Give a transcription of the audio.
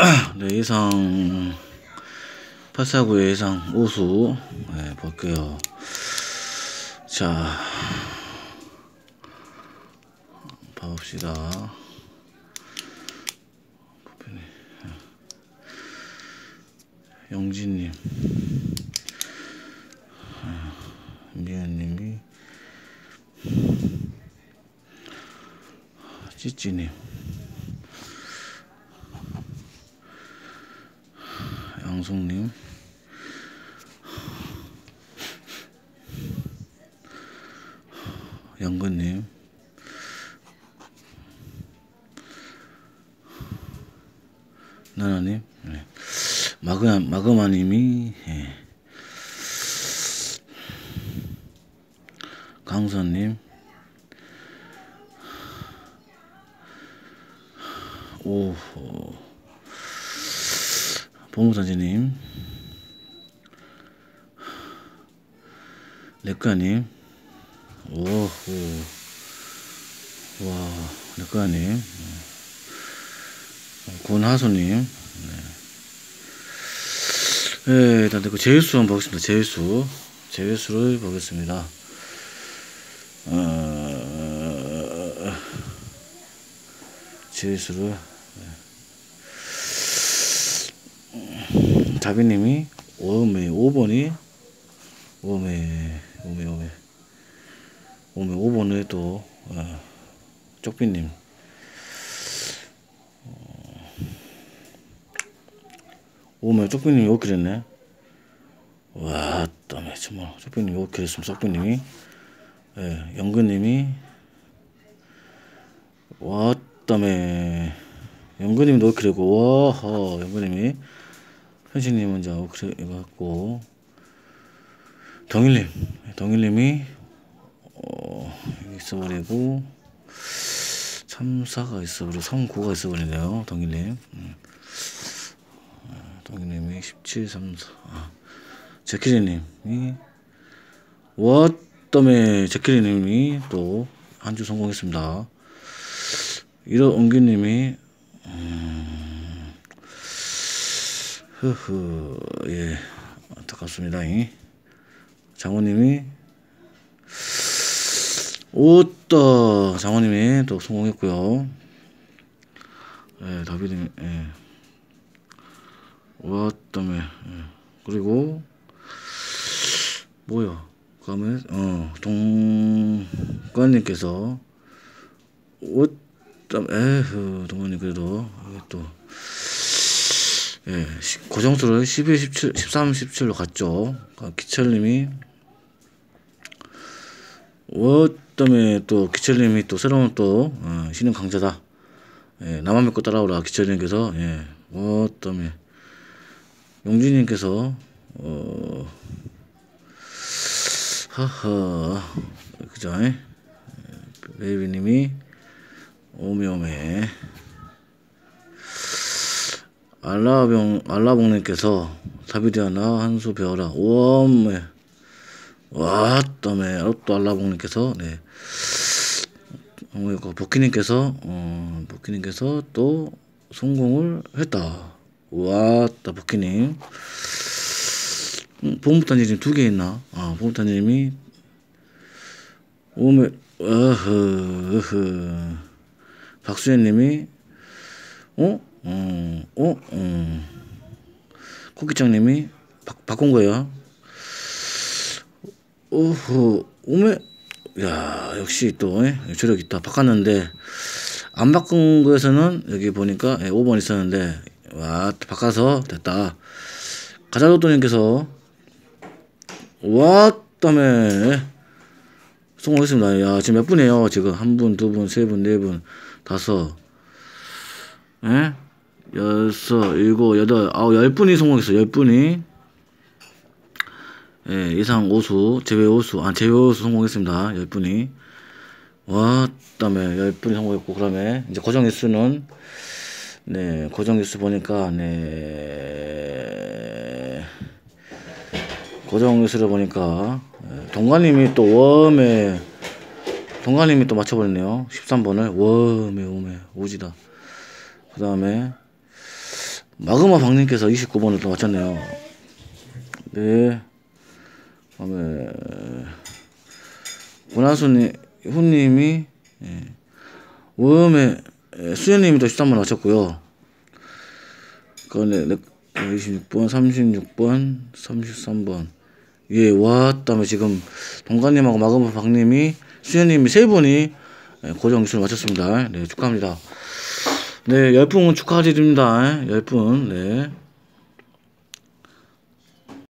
네, 예상 849의 예상 우수 네, 볼게요. 자, 봐봅시다. 영진님, 미연님이 찌찌님. 양송님. 영근님. 나나님. 네. 마그마, 마그마님이 예. 강선님. 오 보무선지님. 레카님. 오호 와 레카님. 권하수님. 네. 네, 일단 그 제일수 한번 보겠습니다. 제일수. 제일수를 보겠습니다. 어, 제일수를 자비님이 오메 5번이 오메 오메 오메 오메 5번에 또 어, 쪽비님. 어, 오메 쪽비님이 이렇게 됐네. 와 땀에 정말. 쪽비님이 이렇게 됐으면 쪽비님이. 예, 영근님이. 와 땀에. 영근님도 이렇게 되고 와 영근님이 현신님 먼저 그래 해갖고 동일님 동일님이 어 있어버리고 참사가 있어버리고 성구가 있어버리네요 동일님 음. 동일님이 17, 3, 4 아. 제키리님이 워덤에 제키리님이 또 한 주 성공했습니다 이런 엉규님이 음, 흐흐, 예, 안타깝습니다. 장모님이, 오따, 장모님이 또 성공했고요. 예, 다비님, 예. 왔다며, 예. 그리고, 뭐야, 그다음에, 어, 동관님께서, 옷담, 에휴, 동관님 그래도, 또, 예, 고정수를 12, 17, 13, 17로 갔죠. 기철님이 어떠면 또 기철님이 또 새로운 또 어, 신흥 강자다. 예, 나만 믿고 따라오라 기철님께서 예, 어떠면 용진님께서 어 하하 그죠? 예, 베이비님이 오메오메 알라병 알라봉님께서 사비디아나 한수 배워라. 오메 와따메 또 알라봉님께서 네. 어머니가 복희님께서 어 복희님께서 또 성공을 했다. 와따 복희님. 음, 보물단지님 두 개 있나? 아 보물단지님이 오메 어허 어허. 박수현님이 어? 음, 어, 음. 코기장님이 바, 바꾼 거예요. 오호, 오메, 야, 역시 또, 예, 조력 있다. 바꿨는데, 안 바꾼 거에서는 여기 보니까 예, 5번 있었는데, 와, 바꿔서 됐다. 가자로또님께서, 와, 다음에, 성공했습니다. 야, 지금 몇 분이에요? 지금 한 분, 두 분, 세 분, 네 분, 다섯, 예? 여섯, 일곱, 여덟, 아홉, 열 분이 성공했어. 열 분이. 예, 예상 오수, 제외 오수, 아, 제외 오수 성공했습니다. 열 분이. 와, 그 다음에 열 분이 성공했고, 그 다음에 이제 고정 일수는 네, 고정 일수 보니까 네. 고정 일수를 보니까 예, 동관님이 또 웜에 동가님이 또 맞춰버렸네요. 13번을. 워메, 오메, 오지다. 그 다음에, 마그마 박님께서 29번을 또 맞췄네요. 네. 그 다음에, 문화수님, 후님이, 예. 워메, 예, 수현님이 또 13번 맞췄고요. 그 다음에, 26번, 36번, 33번. 예, 왔다며 지금 동가님하고 마그마 박님이 수현님이 세 분이 예, 고정 기수를 마쳤습니다. 네, 축하합니다. 네, 열풍 축하드립니다. 열풍, 네.